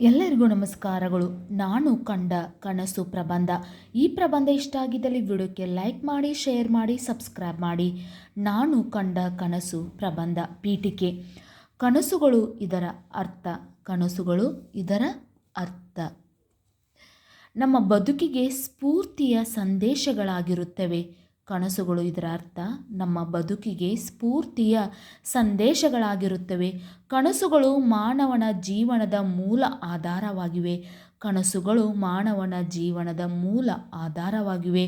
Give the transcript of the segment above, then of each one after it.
ಎಲ್ಲರಿಗೂ ನಮಸ್ಕಾರಗಳು. ನಾನು ಕಂಡ ಕನಸು ಪ್ರಬಂಧ. ಈ ಪ್ರಬಂಧ ಇಷ್ಟ ಆಗಿದ್ದಲ್ಲಿ ವಿಡಿಯೋಕ್ಕೆ ಲೈಕ್ ಮಾಡಿ, ಶೇರ್ ಮಾಡಿ, ಸಬ್ಸ್ಕ್ರೈಬ್ ಮಾಡಿ. ನಾನು ಕಂಡ ಕನಸು ಪ್ರಬಂಧ ಪೀಠಿಕೆ. ಕನಸುಗಳು ಇದರ ಅರ್ಥ. ಕನಸುಗಳು ಇದರ ಅರ್ಥ. ನಮ್ಮ ಬದುಕಿಗೆ ಸ್ಫೂರ್ತಿಯ ಸಂದೇಶಗಳಾಗಿರುತ್ತವೆ. ಕನಸುಗಳು ಇದರ ಅರ್ಥ ನಮ್ಮ ಬದುಕಿಗೆ ಸ್ಫೂರ್ತಿಯ ಸಂದೇಶಗಳಾಗಿರುತ್ತವೆ. ಕನಸುಗಳು ಮಾನವನ ಜೀವನದ ಮೂಲ ಆಧಾರವಾಗಿವೆ. ಕನಸುಗಳು ಮಾನವನ ಜೀವನದ ಮೂಲ ಆಧಾರವಾಗಿವೆ.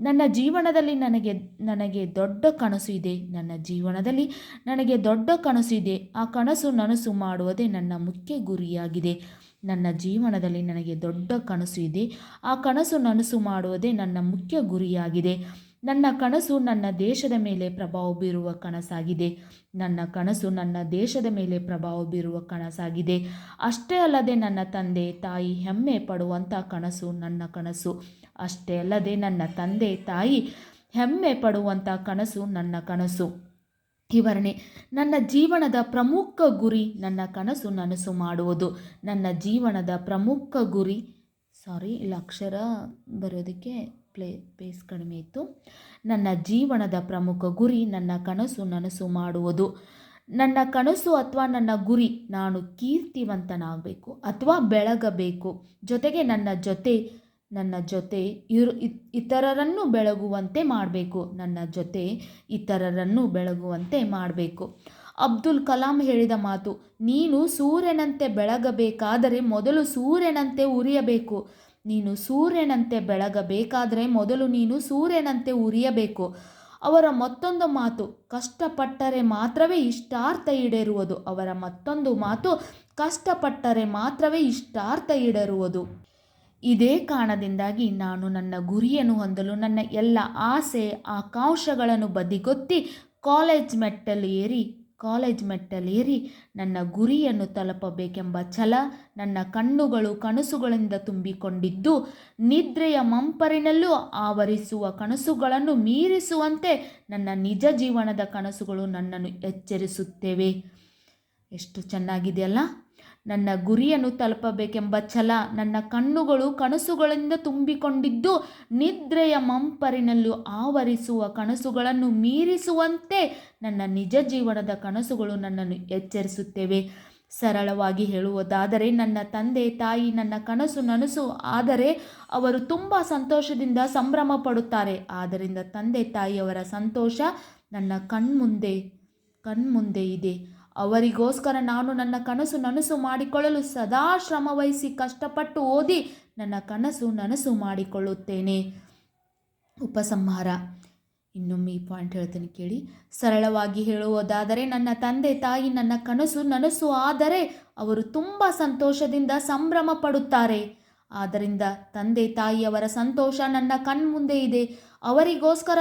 ನನ್ನ ಜೀವನದಲ್ಲಿ ನನಗೆ ನನಗೆ ದೊಡ್ಡ ಕನಸು ಇದೆ. ನನ್ನ ಜೀವನದಲ್ಲಿ ನನಗೆ ದೊಡ್ಡ ಕನಸು ಇದೆ. ಆ ಕನಸು ನನಸು ಮಾಡುವುದೇ ನನ್ನ ಮುಖ್ಯ ಗುರಿಯಾಗಿದೆ. ನನ್ನ ಜೀವನದಲ್ಲಿ ನನಗೆ ದೊಡ್ಡ ಕನಸು ಇದೆ. ಆ ಕನಸು ನನಸು ಮಾಡುವುದೇ ನನ್ನ ಮುಖ್ಯ ಗುರಿಯಾಗಿದೆ. ನನ್ನ ಕನಸು ನನ್ನ ದೇಶದ ಮೇಲೆ ಪ್ರಭಾವ ಬೀರುವ ಕನಸಾಗಿದೆ. ನನ್ನ ಕನಸು ನನ್ನ ದೇಶದ ಮೇಲೆ ಪ್ರಭಾವ ಬೀರುವ ಕನಸಾಗಿದೆ. ಅಷ್ಟೇ ಅಲ್ಲದೆ ನನ್ನ ತಂದೆ, ತಾಯಿ ಹೆಮ್ಮೆ ಪಡುವಂಥ ಕನಸು ನನ್ನ ಕನಸು. ಅಷ್ಟೇ ಅಲ್ಲದೆ ನನ್ನ ತಂದೆ, ತಾಯಿ ಹೆಮ್ಮೆ ಪಡುವಂಥ ಕನಸು ನನ್ನ ಕನಸು. ವಿವರಣೆ, ನನ್ನ ಜೀವನದ ಪ್ರಮುಖ ಗುರಿ ನನ್ನ ಕನಸು ನನಸು ಮಾಡುವುದು. ನನ್ನ ಜೀವನದ ಪ್ರಮುಖ ಗುರಿ ಸಾರಿ ಇಲ್ಲಿ ಅಕ್ಷರ ಬರೋದಕ್ಕೆ ಪ್ಲೇ ಪೇಸ್ ಕಡಿಮೆ ಇತ್ತು. ನನ್ನ ಜೀವನದ ಪ್ರಮುಖ ಗುರಿ ನನ್ನ ಕನಸು ನನಸು ಮಾಡುವುದು. ನನ್ನ ಕನಸು ಅಥವಾ ನನ್ನ ಗುರಿ, ನಾನು ಕೀರ್ತಿವಂತನಾಗಬೇಕು ಅಥವಾ ಬೆಳಗಬೇಕು. ಜೊತೆಗೆ ನನ್ನ ಜೊತೆ ನನ್ನ ಜೊತೆ ಇರು ಇತರರನ್ನು ಬೆಳಗುವಂತೆ ಮಾಡಬೇಕು. ನನ್ನ ಜೊತೆ ಇತರರನ್ನು ಬೆಳಗುವಂತೆ ಮಾಡಬೇಕು. ಅಬ್ದುಲ್ ಕಲಾಂ ಹೇಳಿದ ಮಾತು, ನೀನು ಸೂರ್ಯನಂತೆ ಬೆಳಗಬೇಕಾದರೆ ಮೊದಲು ಸೂರ್ಯನಂತೆ ಉರಿಯಬೇಕು. ನೀನು ಸೂರ್ಯನಂತೆ ಬೆಳಗಬೇಕಾದರೆ ಮೊದಲು ನೀನು ಸೂರ್ಯನಂತೆ ಉರಿಯಬೇಕು. ಅವರ ಮತ್ತೊಂದು ಮಾತು, ಕಷ್ಟಪಟ್ಟರೆ ಮಾತ್ರವೇ ಇಷ್ಟಾರ್ಥ ಈಡೇರುವುದು. ಅವರ ಮತ್ತೊಂದು ಮಾತು, ಕಷ್ಟಪಟ್ಟರೆ ಮಾತ್ರವೇ ಇಷ್ಟಾರ್ಥ ಈಡೇರುವುದು. ಇದೇ ಕಾರಣದಿಂದಾಗಿ ನಾನು ನನ್ನ ಗುರಿಯನ್ನು ಹೊಂದಲು, ನನ್ನ ಎಲ್ಲ ಆಸೆ, ಆಕಾಂಕ್ಷೆಗಳನ್ನು ಬದಿಗೊತ್ತಿ ಕಾಲೇಜ್ ಮೆಟ್ಟಲು ಏರಿ ಕಾಲೇಜ್ ಮೆಟ್ಟಲೇರಿ ನನ್ನ ಗುರಿಯನ್ನು ತಲುಪಬೇಕೆಂಬ ಛಲ ನನ್ನ ಕಣ್ಣುಗಳು ಕನಸುಗಳಿಂದ ತುಂಬಿಕೊಂಡಿದ್ದು, ನಿದ್ರೆಯ ಮಂಪರಿನಲ್ಲೂ ಆವರಿಸುವ ಕನಸುಗಳನ್ನು ಮೀರಿಸುವಂತೆ ನನ್ನ ನಿಜ ಜೀವನದ ಕನಸುಗಳು ನನ್ನನ್ನು ಎಚ್ಚರಿಸುತ್ತೇವೆ. ಎಷ್ಟು ಚೆನ್ನಾಗಿದೆಯಲ್ಲ? ನನ್ನ ಗುರಿಯನ್ನು ತಲುಪಬೇಕೆಂಬ ಛಲ ನನ್ನ ಕಣ್ಣುಗಳು ಕನಸುಗಳಿಂದ ತುಂಬಿಕೊಂಡಿದ್ದು ನಿದ್ರೆಯ ಮಂಪರಿನಲ್ಲೂ ಆವರಿಸುವ ಕನಸುಗಳನ್ನು ಮೀರಿಸುವಂತೆ ನನ್ನ ನಿಜ ಜೀವನದ ಕನಸುಗಳು ನನ್ನನ್ನು ಎಚ್ಚರಿಸುತ್ತೇವೆ. ಸರಳವಾಗಿ ಹೇಳುವುದಾದರೆ ನನ್ನ ತಂದೆ, ತಾಯಿ, ನನ್ನ ಕನಸು ನನಸು, ಆದರೆ ಅವರು ತುಂಬ ಸಂತೋಷದಿಂದ ಸಂಭ್ರಮ ಪಡುತ್ತಾರೆ ಆದ್ದರಿಂದ ತಂದೆ, ತಾಯಿಯವರ ಸಂತೋಷ ನನ್ನ ಕಣ್ಮುಂದೆ ಕಣ್ಮುಂದೆ ಇದೆ. ಅವರಿಗೋಸ್ಕರ ನಾನು ನನ್ನ ಕನಸು ನನಸು ಮಾಡಿಕೊಳ್ಳಲು ಸದಾ ಶ್ರಮವಹಿಸಿ ಕಷ್ಟಪಟ್ಟು ಓದಿ ನನ್ನ ಕನಸು ನನಸು ಮಾಡಿಕೊಳ್ಳುತ್ತೇನೆ. ಉಪಸಂಹಾರ. ಇನ್ನೊಮ್ಮೆ ಈ ಪಾಯಿಂಟ್ ಹೇಳ್ತೇನೆ ಕೇಳಿ. ಸರಳವಾಗಿ ಹೇಳುವುದಾದರೆ ನನ್ನ ತಂದೆ ತಾಯಿ ನನ್ನ ಕನಸು ನನಸು ಆದರೆ ಅವರು ತುಂಬ ಸಂತೋಷದಿಂದ ಸಂಭ್ರಮ ಪಡುತ್ತಾರೆ. ಆದ್ದರಿಂದ ತಂದೆ ತಾಯಿಯವರ ಸಂತೋಷ ನನ್ನ ಕಣ್ಮುಂದೆ ಇದೆ. ಅವರಿಗೋಸ್ಕರ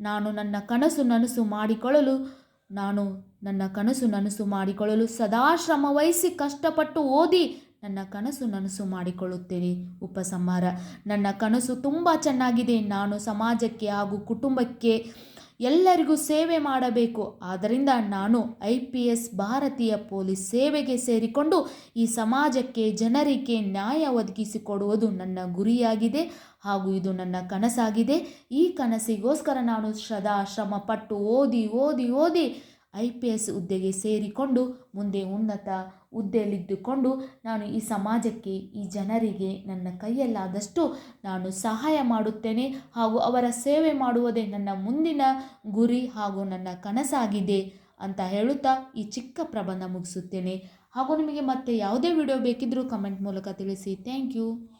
ನಾನು ನನ್ನ ಕನಸು ನನಸು ಮಾಡಿಕೊಳ್ಳಲು ನಾನು ನನ್ನ ಕನಸು ನನಸು ಮಾಡಿಕೊಳ್ಳಲು ಸದಾ ಶ್ರಮವಹಿಸಿ ಕಷ್ಟಪಟ್ಟು ಓದಿ ನನ್ನ ಕನಸು ನನಸು ಮಾಡಿಕೊಳ್ಳುತ್ತೇನೆ. ಉಪಸಂಹಾರ. ನನ್ನ ಕನಸು ತುಂಬ ಚೆನ್ನಾಗಿದೆ. ನಾನು ಸಮಾಜಕ್ಕೆ ಹಾಗೂ ಕುಟುಂಬಕ್ಕೆ ಎಲ್ಲರಿಗೂ ಸೇವೆ ಮಾಡಬೇಕು. ಆದ್ದರಿಂದ ನಾನು ಐ ಪಿ ಎಸ್ ಭಾರತೀಯ ಪೊಲೀಸ್ ಸೇವೆಗೆ ಸೇರಿಕೊಂಡು ಈ ಸಮಾಜಕ್ಕೆ ಜನರಿಗೆ ನ್ಯಾಯ ಒದಗಿಸಿಕೊಡುವುದು ನನ್ನ ಗುರಿಯಾಗಿದೆ ಹಾಗೂ ಇದು ನನ್ನ ಕನಸಾಗಿದೆ. ಈ ಕನಸಿಗೋಸ್ಕರ ನಾನು ಸದಾ ಶ್ರಮಪಟ್ಟು ಓದಿ ಓದಿ ಓದಿ ಐ ಪಿ ಎಸ್ ಹುದ್ದೆಗೆ ಸೇರಿಕೊಂಡು ಮುಂದೆ ಉನ್ನತ ಹುದ್ದೆಯಲ್ಲಿದ್ದುಕೊಂಡು ನಾನು ಈ ಸಮಾಜಕ್ಕೆ, ಈ ಜನರಿಗೆ ನನ್ನ ಕೈಯಲ್ಲಾದಷ್ಟು ನಾನು ಸಹಾಯ ಮಾಡುತ್ತೇನೆ ಹಾಗೂ ಅವರ ಸೇವೆ ಮಾಡುವುದೇ ನನ್ನ ಮುಂದಿನ ಗುರಿ ಹಾಗೂ ನನ್ನ ಕನಸಾಗಿದೆ ಅಂತ ಹೇಳುತ್ತಾ ಈ ಚಿಕ್ಕ ಪ್ರಬಂಧ ಮುಗಿಸುತ್ತೇನೆ. ಹಾಗೂ ನಿಮಗೆ ಮತ್ತೆ ಯಾವುದೇ ವಿಡಿಯೋ ಬೇಕಿದ್ದರೂ ಕಮೆಂಟ್ ಮೂಲಕ ತಿಳಿಸಿ. Thank you.